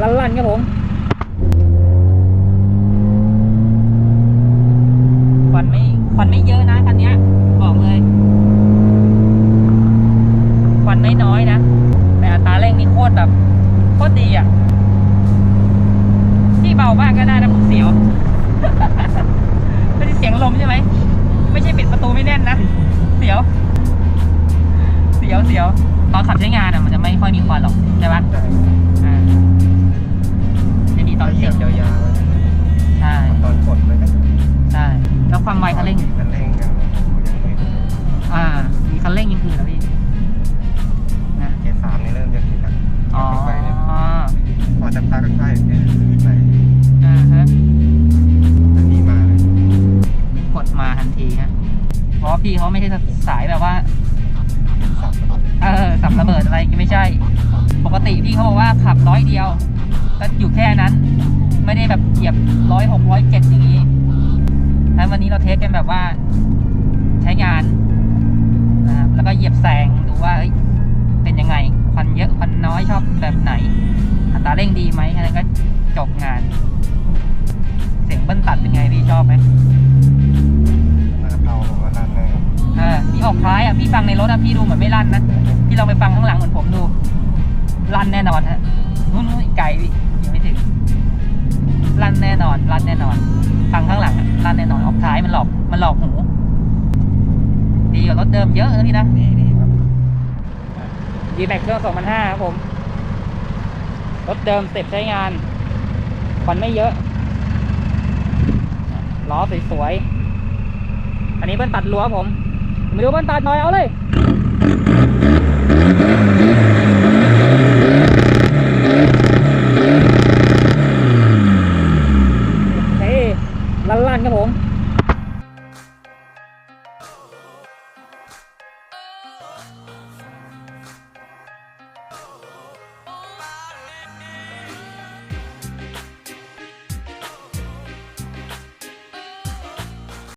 ลั่นๆครับผมควันไม่ควันไม่เยอะนะคันนี้บอกเลยควันไม่น้อยนะ แต่อัตราเร่งนี่โคตรแบบโคตรดีอะที่เบาบ้างก็ได้นะมึงเสียวไม่ใช่เสียงลมใช่ไหมไม่ใช่ปิดประตูไม่แน่นนะเสียว เสียวเสียวตอนขับใช้งานอะมันจะไม่ค่อยมีควันหรอกใช่ปะ ตอนเหยีเสียยบบยาวใช่ๆตอนกดเลยก็ใช่ แล้วความไวคันเร่ง คันเร่งยังยังเห็นอ่า มีคันเร่งยังคือนะพี่นะเกียร์สามนี่เริ่มจะติดแล้วอ๋อไปเนี่ยพอจะพักก็ใกล้ยืดไปอ่าฮะอันนี้มาเลยกดมาทันทีฮะเพราะว่าพี่เขาไม่ใช่สายแบบว่าสับเออสับระเบิดอะไรไม่ใช่ ปกติพี่เขาบอกว่าขับร้อยเดียว ก็อยู่แค่นั้น ไม่ได้แบบเหยียบร้อยหกร้อยเจ็ดอย่างนี้แล้ววันนี้เราเทสกันแบบว่า ใช้งานนะครับแล้วก็เหยียบแซงดูว่าเอ้ยเป็นยังไงควันเยอะควันน้อยชอบแบบไหน อัตราเร่งดีไหมอะไรก็จบงาน เสียงเบิ้ลตัดเป็นไงพี่ชอบไหมหน้าเตาผมว่านั่นแน่เออพี่ออกคล้ายอะพี่ฟังในรถอะพี่ดูเหมือนไม่ลั่นนะพี่ลองไปฟังข้างหลังเหมือนผมดูลั่นแน่นอนฮะ ลอกหู ดีกว่ารถเดิมเยอะเลยนะนี่นี่ครับดีแม็กเครื่องสองพันห้าครับผม รถเดิมเสร็จใช้งานควันไม่เยอะ ล้อสวยๆ อันนี้เพิ่นตัดรั้วผมมาดูเพิ่นตัดหน่อยเอาเลยลั่นๆครับผม